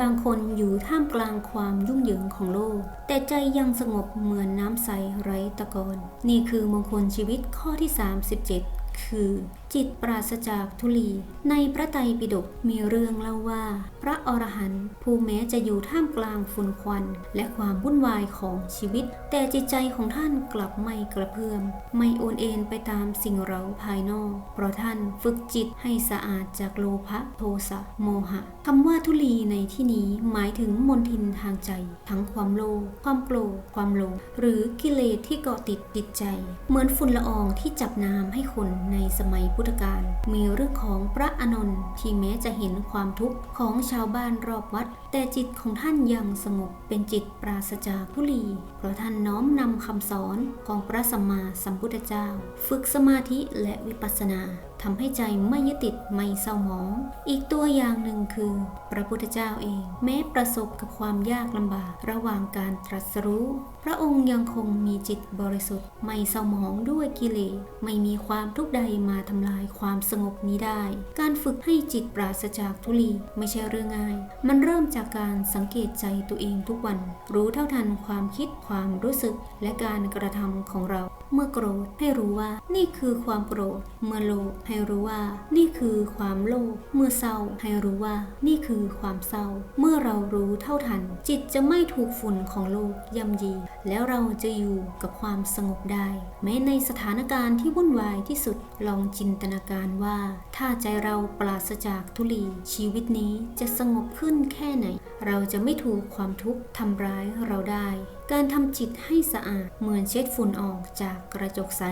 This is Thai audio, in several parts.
บางคนอยู่ท่ามกลางความยุ่งเหยิงของโลก แต่ใจยังสงบเหมือนน้ำใสไร้ตะกอน นี่คือมงคลชีวิตข้อที่ 37 คือ จิตปราศจากทุลี ในพระไตรปิฎกมีเรื่องเล่าว่า พระอรหันต์ผู้แม้จะอยู่ท่ามกลางฝุ่นควัน และความวุ่นวายของชีวิต แต่จิตใจของท่านกลับไม่กระเพื่อม ไม่โอนเอ็นไปตามสิ่งเร้าภายนอก เพราะท่านฝึกจิตให้สะอาดจากโลภะโทสะโมหะคำว่าทุลีในที่นี้หมายถึงมนทินทางใจ ทั้งความโลภความโกรธความหลงหรือกิเลสที่เกาะติดจิตใจ เหมือนฝุ่นละอองที่จับน้ำให้คนในสมัยพุทธกาลมีเรื่องของพระอนนท์ที่แม้จะเห็นความทุกข์ของชาวบ้านรอบวัด แต่จิตของท่านยังสงบเป็นจิตปราศจากทุลี เพราะท่านน้อมนำคำสอนของพระสัมมาสัมพุทธเจ้า ฝึกสมาธิและวิปัสสนา ทำให้ใจไม่ยึดติดไม่เศร้าหมอง อีกตัวอย่างหนึ่งคือ พระพุทธเจ้าเอง แม้ประสบกับความยากลำบากระหว่างการตรัสรู้ พระองค์ยังคงมีจิตบริสุทธิ์ ไม่เศร้าหมองด้วยกิเลสไม่มีความทุกข์ใดมาทำลายความสงบนี้ได้ การฝึกให้จิตปราศจากทุลีไม่ใช่เรื่องง่าย มันเริ่มจากการสังเกตใจตัวเองทุกวัน รู้เท่าทันความคิดความรู้สึกและการกระทำของเรา เมื่อโกรธให้รู้ว่านี่คือความโกรธเมื่อโลภใให้รู้ว่า นี่คือความโลภเมื่อเศร้า ให้รู้ว่า นี่คือความเศร้า เมื่อเรารู้เท่าทัน จิตจะไม่ถูกฝุ่นของโลกย่ำยี แล้วเราจะอยู่กับความสงบได้ แม้ในสถานการณ์ที่วุ่นวายที่สุดลองจินตนาการว่า ถ้าใจเราปราศจากทุลี ชีวิตนี้จะสงบขึ้นแค่ไหน เราจะไม่ถูกความทุกข์ทำร้ายเราได้ การทำจิตให้สะอาดเหมือนเช็ดฝุ่นออกจากกระจกใส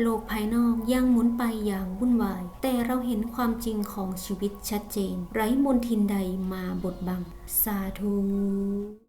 โลกภายนอกยังหมุนไปอย่างวุ่นวาาย แต่เราเห็นความจริงของชีวิตชัดเจน ไร้มนทินใดมาบดบัง สาธุ